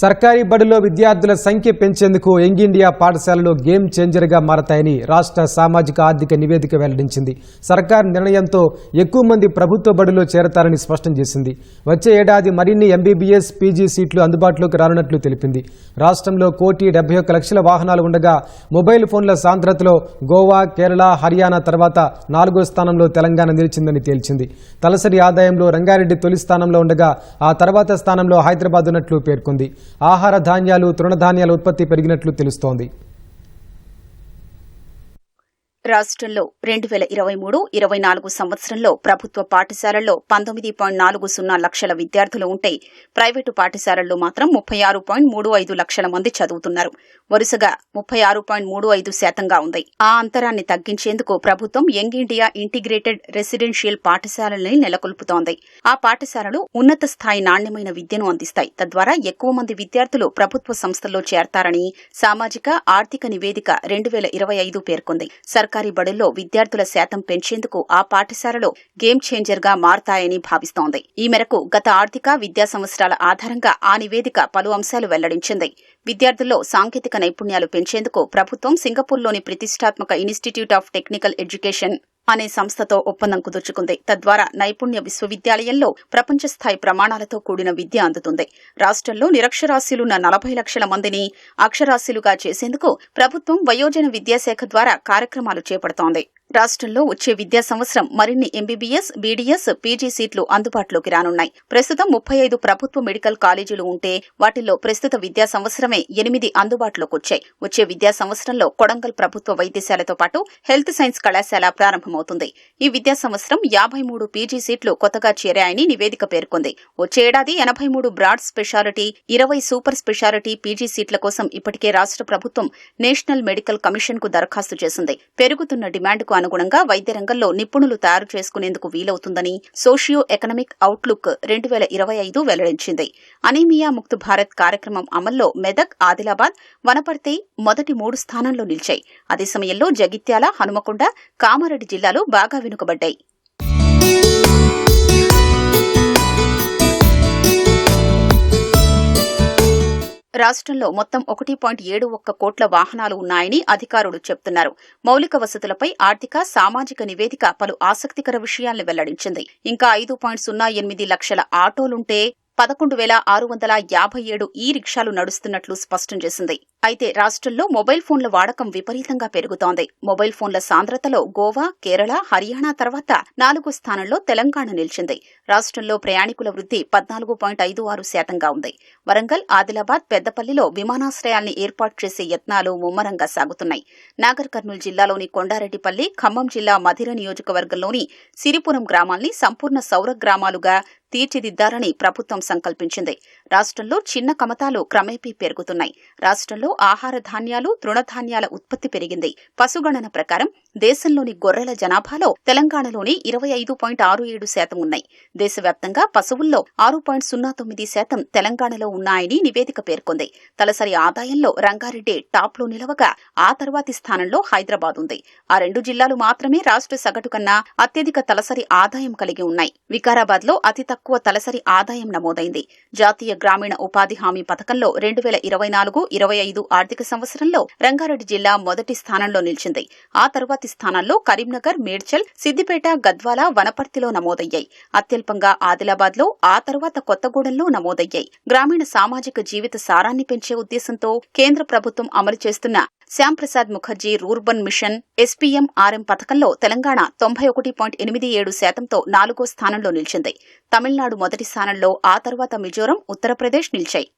సర్కారీ బడిలో విద్యార్థుల సంఖ్య పెంచేందుకు యంగ్ ఇండియా పాఠశాలలు గేమ్ చేంజర్గా మారతాయని రాష్ట్ర సామాజిక ఆర్థిక నివేదిక వెల్లడించింది. సర్కార్ నిర్ణయంతో ఎక్కువ మంది ప్రభుత్వ బడిలో చేరతారని స్పష్టం చేసింది. వచ్చే ఏడాది మరిన్ని ఎంబీబీఎస్ పీజీ సీట్లు అందుబాటులోకి రానున్నట్లు తెలిపింది. రాష్ట్రంలో కోటి డెబ్బై ఒక్క లక్షల వాహనాలు ఉండగా మొబైల్ ఫోన్ల సాంద్రతలో గోవా కేరళ హర్యానా తర్వాత నాలుగో స్థానంలో తెలంగాణ నిలిచిందని తేల్చింది. తలసరి ఆదాయంలో రంగారెడ్డి తొలి స్థానంలో ఉండగా ఆ తర్వాత స్థానంలో హైదరాబాద్ ఉన్నట్లు పేర్కొంది. ఆహార ధాన్యాలు తృణధాన్యాల ఉత్పత్తి పెరిగినట్లు తెలుస్తోంది. రాష్ట్రంలో రెండు వేల ఇరవై మూడు ఇరవై నాలుగు సంవత్సరంలో ప్రభుత్వ పాఠశాలల్లో పంతొమ్మిది పాయింట్ నాలుగు సున్నా లక్షల విద్యార్థులు ఉంటే ప్రైవేటు పాఠశాలల్లో మాత్రం ముప్పై ఆరు పాయింట్ మూడు ఐదు లక్షల మంది చదువుతున్నారు. వరుసగా ముప్పై ఆరు పాయింట్ మూడు ఐదు శాతంగా ఉంది. ఆ అంతరాన్ని తగ్గించేందుకు ప్రభుత్వం యంగ్ ఇండియా ఇంటిగ్రేటెడ్ రెసిడెన్షియల్ పాఠశాలల్ని నెలకొల్పుతోంది. ఆ పాఠశాలలు ఉన్నత స్థాయి నాణ్యమైన విద్యను అందిస్తాయి. తద్వారా ఎక్కువ మంది విద్యార్థులు ప్రభుత్వ సంస్థల్లో చేరతారని సామాజిక ఆర్థిక నివేదిక రెండు వేల ఇరవై ఐదు పేర్కొంది. సర్కారీ బడుల్లో విద్యార్థుల శాతం పెంచేందుకు ఆ పాఠశాలలు గేమ్ చేంజర్గా మారతాయని భావిస్తోంది. ఈ మేరకు గత ఆర్థిక విద్యా సంవత్సరాల ఆధారంగా ఆ నివేదిక పలు అంశాలు వెల్లడించింది. విద్యార్థుల్లో సాంకేతిక నైపుణ్యాలు పెంచేందుకు ప్రభుత్వం సింగపూర్లోని ప్రతిష్టాత్మక ఇన్స్టిట్యూట్ ఆఫ్ టెక్నికల్ ఎడ్యుకేషన్ అనే సంస్థతో ఒప్పందం కుదుర్చుకుంది. తద్వారా నైపుణ్య విశ్వవిద్యాలయంలో ప్రపంచ స్థాయి ప్రమాణాలతో కూడిన విద్య అందుతుంది. రాష్ట్రంలో నిరక్షరాస్యులున్న నలభై లక్షల మందిని అక్షరాస్యులుగా చేసేందుకు ప్రభుత్వం వయోజన విద్యాశాఖ ద్వారా కార్యక్రమాలు చేపడుతోంది. రాష్ట్రంలో వచ్చే విద్యా సంవత్సరం మరిన్ని ఎంబీబీఎస్ బీడీఎస్ పీజీ సీట్లు అందుబాటులోకి రానున్నాయి. ప్రస్తుతం ముప్పై ఐదు ప్రభుత్వ మెడికల్ కాలేజీలు ఉంటే వాటిల్లో ప్రస్తుత విద్యా సంవత్సరమే ఎనిమిది అందుబాటులోకి వచ్చాయి. వచ్చే విద్యా సంవత్సరంలో కొడంగల్ ప్రభుత్వ వైద్యశాలతో పాటు హెల్త్ సైన్స్ కళాశాల ప్రారంభమవుతుంది. ఈ విద్యా సంవత్సరం యాభై మూడు పీజీ సీట్లు కొత్తగా చేరాయని నివేదిక పేర్కొంది. వచ్చే ఏడాది ఎనభై మూడు బ్రాడ్ స్పెషాలిటీ ఇరవై సూపర్ స్పెషాలిటీ పీజీ సీట్ల కోసం ఇప్పటికే రాష్ట్ర ప్రభుత్వం నేషనల్ మెడికల్ కమిషన్కు దరఖాస్తు చేసింది. పెరుగుతున్న డిమాండ్కు అనుగుణంగా వైద్య రంగంలో నిపుణులు తయారు చేసుకునేందుకు వీలవుతుందని సోషియో ఎకనామిక్ అవుట్లుక్ రెండు వేల ఇరవై ఐదు వెల్లడించింది. అనీమియా ముక్త్ భారత్ కార్యక్రమం అమల్లో మెదక్ ఆదిలాబాద్ వనపర్తి మొదటి మూడు స్థానాల్లో నిలిచాయి. అదే సమయంలో జగిత్యాల హనుమకొండ కామారెడ్డి జిల్లాలు బాగా వెనుకబడ్డాయి. రాష్ట్రంలో మొత్తం ఒకటి పాయింట్ ఏడు ఒక్క కోట్ల వాహనాలు ఉన్నాయని అధికారులు చెబుతున్నారు మౌలిక వసతులపై ఆర్థిక సామాజిక నివేదిక పలు ఆసక్తికర విషయాల్ని వెల్లడించింది. ఇంకా ఐదు పాయింట్ సున్నా ఎనిమిది లక్షల ఆటోలుంటే పదకొండు వేల ఆరు వందల యాభై ఏడు ఈ రిక్షాలు నడుస్తున్నట్లు స్పష్టం చేసింది. అయితే రాష్ట్రంలో మొబైల్ ఫోన్ల వాడకం విపరీతంగా పెరుగుతోంది. మొబైల్ ఫోన్ల సాంద్రతలో గోవా కేరళ హర్యానా తర్వాత నాలుగో స్థానంలో తెలంగాణ నిలిచింది. రాష్ట్రంలో ప్రయాణికుల వృద్ధి పద్నాలుగు పాయింట్ ఐదు ఆరు శాతంగా ఉంది. వరంగల్ ఆదిలాబాద్ పెద్దపల్లిలో విమానాశ్రయాల్ని ఏర్పాటు చేసే యత్నాలు ముమ్మరంగా సాగుతున్నాయి. నాగర్ కర్నూలు జిల్లాలోని కొండారెడ్డిపల్లి ఖమ్మం జిల్లా మధిర నియోజకవర్గంలోని సిరిపురం గ్రామాల్ని సంపూర్ణ సౌర గ్రామాలుగా తీర్చిదిద్దాలని ప్రభుత్వం సంకల్పించింది. రాష్ట్రంలో చిన్న కమతాలు క్రమేపీ పెరుగుతున్నాయి. రాష్ట్రంలో ఆహార ధాన్యాలు తృణధాన్యాల ఉత్పత్తి పెరిగింది. పశుగణన ప్రకారం దేశంలోని గొర్రెల జనాభాలో తెలంగాణలోని ఇరవై ఐదు పాయింట్ ఆరు ఏడు శాతం ఉన్నాయి. దేశవ్యాప్తంగా పశువుల్లో ఆరు పాయింట్ సున్నా తొమ్మిది శాతం తెలంగాణలో ఉన్నాయని నివేదిక పేర్కొంది. తలసరి ఆదాయంలో రంగారెడ్డి టాప్లో నిలవగా ఆ తర్వాతి స్థానంలో హైదరాబాద్ ఉంది. ఆ రెండు జిల్లాలు మాత్రమే రాష్ట్ర సగటు కన్నా అత్యధిక తలసరి ఆదాయం కలిగి ఉన్నాయి. వికారాబాద్లో అతి తక్కువ తక్కువ తలసరి ఆదాయం నమోదైంది. జాతీయ గ్రామీణ ఉపాధి హామీ పథకంలో రెండు వేల ఇరవై నాలుగు ఇరవై ఐదు ఆర్థిక సంవత్సరంలో రంగారెడ్డి జిల్లా మొదటి స్థానంలో నిలిచింది. ఆ తర్వాతి స్థానాల్లో కరీంనగర్ మేడ్చల్ సిద్దిపేట గద్వాల వనపర్తిలో నమోదయ్యాయి. అత్యల్పంగా ఆదిలాబాద్లో ఆ తర్వాత కొత్తగూడెంలో నమోదయ్యాయి. గ్రామీణ సామాజిక జీవిత సారాన్ని పెంచే ఉద్దేశంతో కేంద్ర ప్రభుత్వం అమలు చేస్తున్న Shyamprasad Mukherjee rurban mission SPM RM పథకంలో తెలంగాణ తొంభై ఒకటి పాయింట్ ఎనిమిది ఏడు శాతంతో నాలుగో స్థానంలో నిలిచింది. తమిళనాడు మొదటి స్థానంలో ఆ తర్వాత మిజోరం ఉత్తరప్రదేశ్ నిలిచాయి.